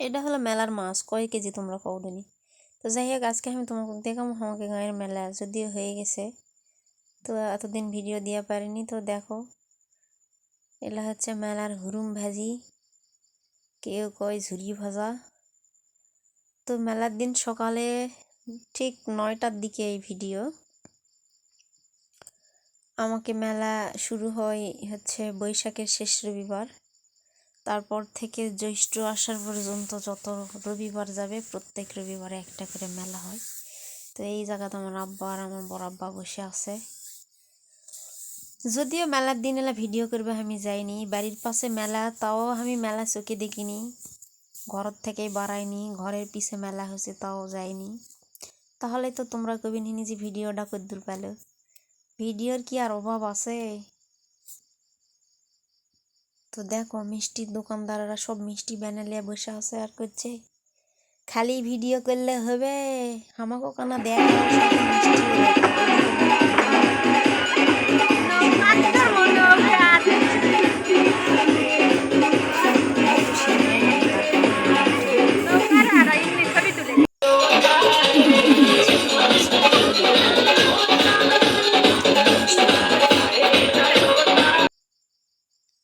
এটা হলো মেলার মাছ কয় কেজি তোমরা কও দিনি তো যাই হোক, আজকে আমি তোমাকে দেখাম আমাকে গাঁয়ের মেলা যদিও হয়ে গেছে। তো এতদিন ভিডিও দেওয়া পারিনি, তো দেখো। এটা হচ্ছে মেলার হুরুম ভাজি। কেউ কয় ঝুরি ভাজা। তো মেলার দিন সকালে ঠিক নয়টার দিকে এই ভিডিও। আমাকে মেলা শুরু হয় হচ্ছে বৈশাখের শেষ রবিবার। তারপর থেকে জ্যৈষ্ঠ আসার পর্যন্ত যত রবিবার যাবে, প্রত্যেক রবিবারে একটা করে মেলা হয়। তো এই জায়গাতে আমার আব্বা আর আমার বড় আব্বা বসে আছে। যদিও মেলার দিন এলা ভিডিও করবে, আমি যাইনি। বাড়ির পাশে মেলা, তাও আমি মেলা চোখে দেখিনি। ঘর থেকে বাড়াইনি, ঘরের পিছে মেলা হয়েছে, তাও যাইনি। তাহলে তো তোমরা কবি যে ভিডিওটা কদ্দূর পেল ভিডিওর কি আর অভাব আছে? তো দেখো মিষ্টির দোকানদাররা সব মিষ্টি বানালিয়া বসে আছে আর করছে। খালি ভিডিও করলে হবে। আমাকেও কেন দেখ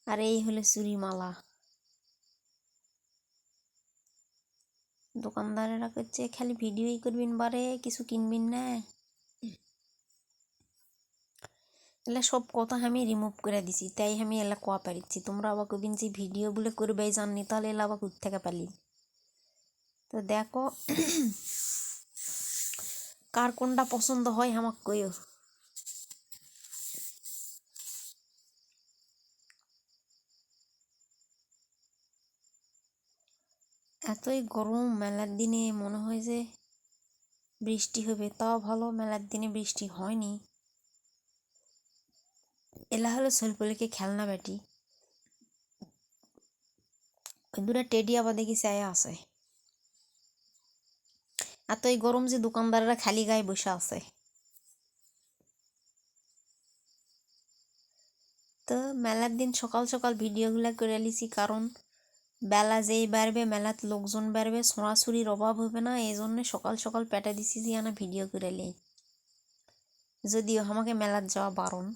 আর এই হলো চুরিমালা দোকানদারেরা করছে খালি ভিডিওই করবেন বারে, কিছু কিনবেন না। এলা সব কথা আমি রিমুভ করে দিছি, তাই আমি এলা কোয়া পারিছি তোমরা আবার কবিন যে ভিডিও বলে করবেই জাননি, তাহলে এলা আবার কোথা থেকে পালি? তো দেখো, কার কোনটা পছন্দ হয় আমাকে কইও। এতই গরম, মেলার দিনে মনে হয় যে বৃষ্টি হবে, তাও ভালো মেলার দিনে বৃষ্টি হয়নি। এলা হলো সলপলিকে খেলনা ব্যাটি। দুটা টেডি আবার দেখি চায় আছে। এতই গরম যে দোকানদাররা খালি গায়ে বসে আছে। তো মেলার দিন সকাল সকাল ভিডিওগুলো করে লিছি কারণ বেলা যেই বাড়বে, মেলাত লোকজন বাড়বে ছড়াছড়ির অভাব হবে না এই জন্যে সকাল সকাল পেটে দিছি যে আনা ভিডিও করে লি যদিও আমাকে মেলার যাওয়া বারণ।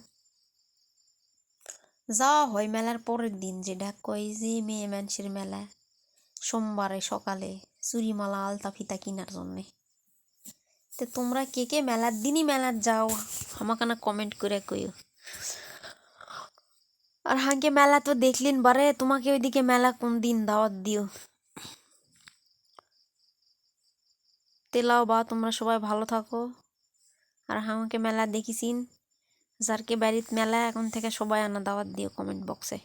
যাওয়া হয় মেলার পরের দিন, যেটা কই যে মেয়ে মানুষের মেলা। সোমবারে সকালে চুরিমালা আলতা ফিতা কিনার জন্যে। তো তোমরা কে কে মেলার দিনই মেলার যাও, আমাকে না কমেন্ট করে কইও। আর হাঁকে মেলা তো দেখলেন বারে, তোমাকে ওইদিকে মেলা কোন দিন দাওয়াত দিও। তেলাও বা, তোমরা সবাই ভালো থাকো। আর হাঁকে মেলা দেখিসিন, যারকে বাড়িত মেলা এখন থেকে সবাই আনা দাওয়াত দিও কমেন্ট বক্সে।